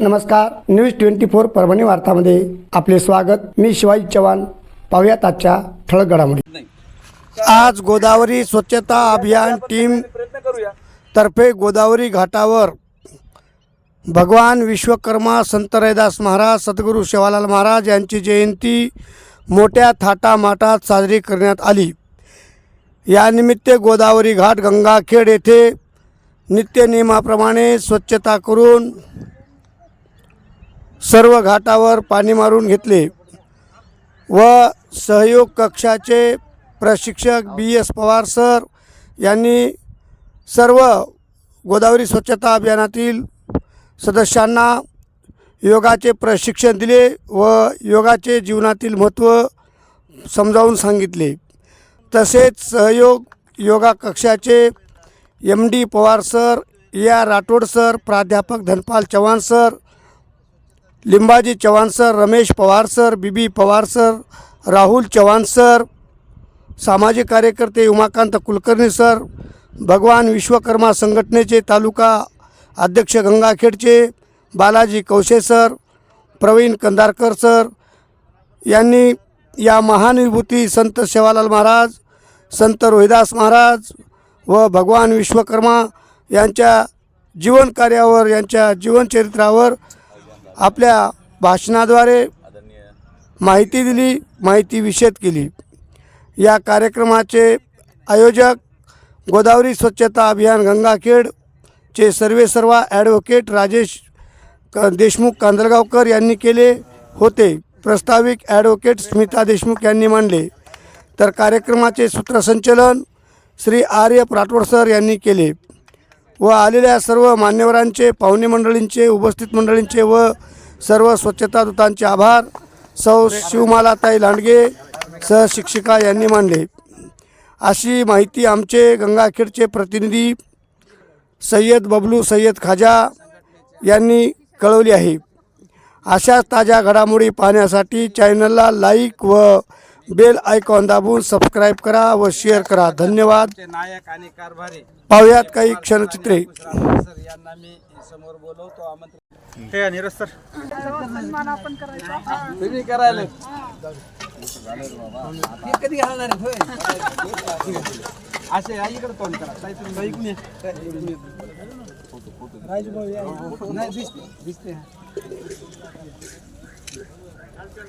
नमस्कार news twenty four Parbhani वार्तामध्ये आपले स्वागत. मी शिवाजी चव्हाण. पाहुयात आजच्या ठळक घडामोडी आज गोदावरी स्वच्छता अभियान टीम तर्फे गोदावरी घाटावर भगवान विश्वकर्मा संत रैदास महाराज सद्गुरू शिवालाल महाराज यांची जयंती मोठ्या थाटामाटात साजरी करण्यात आली. यानिमित्त गोदावरी घाट गंगाखेड येथे नित्यनियमाप्रमाणे स्वच्छता करून सर्व घाटावर पाणी मारून घेतले व सहयोग कक्षाचे प्रशिक्षक बी एस पवार सर यांनी सर्व गोदावरी स्वच्छता अभियानातील सदस्यांना योगाचे प्रशिक्षण दिले व योगाचे जीवनातील महत्त्व समजावून सांगितले. तसेच सहयोग योगा कक्षाचे M D Pawar sir A R Rathod sir प्राध्यापक Dhanpal Chavan sir Limbaji Chavan sir Ramesh Pawar sir B B Pawar sir Rahul Chavan sir सामाजिक कार्यकर्ते उमाकांत कुलकर्णी सर भगवान विश्वकर्मा संघटनेचे तालुका अध्यक्ष गंगाखेडचे बालाजी कवशे सर प्रवीण कंदारकर सर यांनी या महान विभूती संत सेवालाल महाराज संत रोहिदास महाराज व भगवान विश्वकर्मा यांच्या जीवनकार्यावर यांच्या जीवनचरित्रावर आपल्या भाषणाद्वारे माहिती दिली माहिती विषद केली. या कार्यक्रमाचे आयोजक गोदावरी स्वच्छता अभियान गंगाखेडचे सर्वे सर्वा ॲडव्होकेट राजेश क देशमुख कांदळगावकर यांनी केले होते. प्रस्ताविक ॲडव्होकेट स्मिता देशमुख यांनी मांडले. तर कार्यक्रमाचे सूत्रसंचलन श्री आर्य राठोड सर यांनी केले. व आलेल्या सर्व मान्यवरांचे पाहुणे मंडळींचे उपस्थित मंडळींचे व सर्व स्वच्छता दूतांचे आभार. सौ शिवमालाताई लांडगे सहशिक्षिका यांनी मानले. अशी माहिती आमचे गंगाखेडचे प्रतिनिधी सय्यद बबलू सय्यद खाजा यांनी कळवली आहे. अशाच ताज्या घडामोडी पाहण्यासाठी चॅनलला लाईक व बेल आयकॉन दाबून सबस्क्राईब करा व शेअर करा. धन्यवाद. नायक आणि कारभारी पाहुयात काही क्षणचित्रे. सर यांना मी समोर बोलवतो. हे नीरज सर. तुम्ही करायला. कधी घालणार आहेत, होय? असे या इकडे तोंड करा. ताई तुम्ही इकडून या. नाही दिसते. दिसते. आणलं होतं ना bank to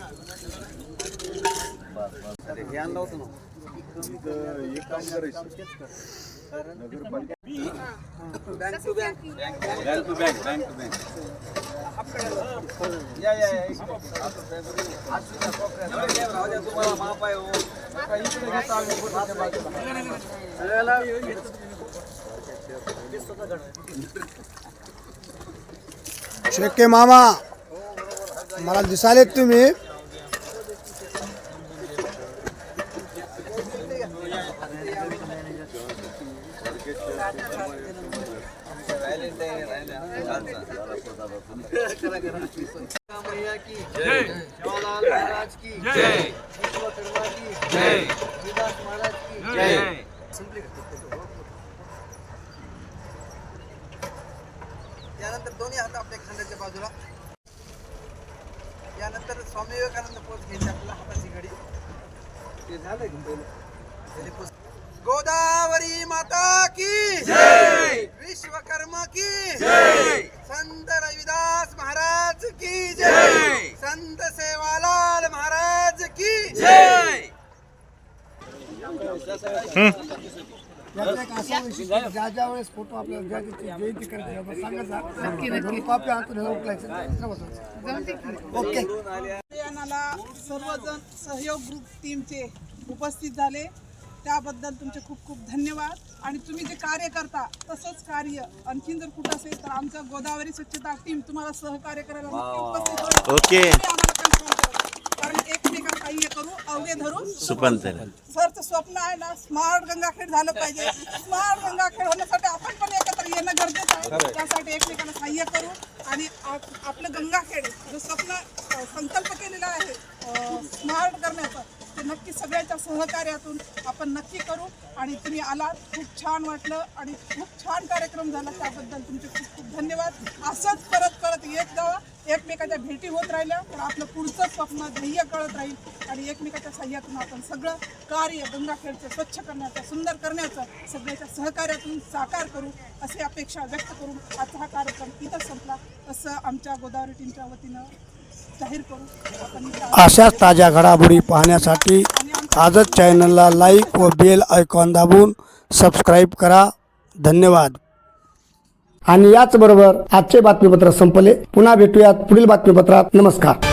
bank bank to bank bank to bank या या तुम्हाला माफ आहे सगळ्याला शेके मामा. मला दिसालेत तुम्ही. त्यानंतर जय महाराज की जय दोन्ही हात आपल्या खांद्याच्या बाजूला. स्वामी विवेकानंद पोच घ्यायची आपल्याला हाताची घडी. ते झालंय पहिलं? गोदावरी माता की जय! विश्वकर्मा की जय! संत रविदास महाराज की जय! संत सेवालाल महाराज की जय! ज्या! ज्या वेळेस फोटो आपल्याला ज्या जयंती करायची सांगायचं ओके. अभियानाला सर्वजण सहयोग ग्रुप टीमचे उपस्थित झाले. त्याबद्दल तुमचे खूप खूप धन्यवाद. आणि तुम्ही जे कार्य करता तसंच कार्य आणखीन जर कुठं असेल तर आमच्या गोदावरी स्वच्छता टीम तुम्हाला सहकार्य करायला नक्की उपस्थित. कारण एकमेका काही करू अवघे धरू. सरचं स्वप्न आहे ना स्मार्ट गंगाखेड झालं पाहिजे. स्मार्ट गंगाखेड होण्यासाठी आपण पण एकत्र येणं गरजेचं आहे. त्यासाठी एकमेकांना सहाय्य करू. आणि आप- आपलं गंगाखेड जो स्वप्न संकल्प केलेला आहे स्मार्ट करण्याचा ते नक्की सगळ्यांच्या सहकार्यातून आपण नक्की करू. आणि तुम्ही आलात. खूप छान वाटलं आणि खूप छान कार्यक्रम झाला. त्याबद्दल तुमचे खूप खूप धन्यवाद. असंच करत करत येत जावा एकमेकाच्या भेटी होत राहिल्या. तर आपलं पुढचं स्वप्न ध्येय कळत राहील. आणि एकमेकाच्या सह्यातून आपण सगळं कार्य गंगाखेडचं स्वच्छ करण्याचं सुंदर करण्याचं सगळ्याच्या सहकार्यातून साकार करू अशी अपेक्षा व्यक्त करून आजचा हा कार्यक्रम इथं संपला. असं आमच्या गोदावरी टीमच्या वतीनं अशाच ताज्या घडामोडी पाहण्यासाठी आजच चॅनलला लाईक व बेल आयकॉन दाबून सबस्क्राईब करा. धन्यवाद. आणि याचबरोबर आजचे बातमीपत्र संपले. पुन्हा भेटूयात पुढील बातमीपत्रात. नमस्कार.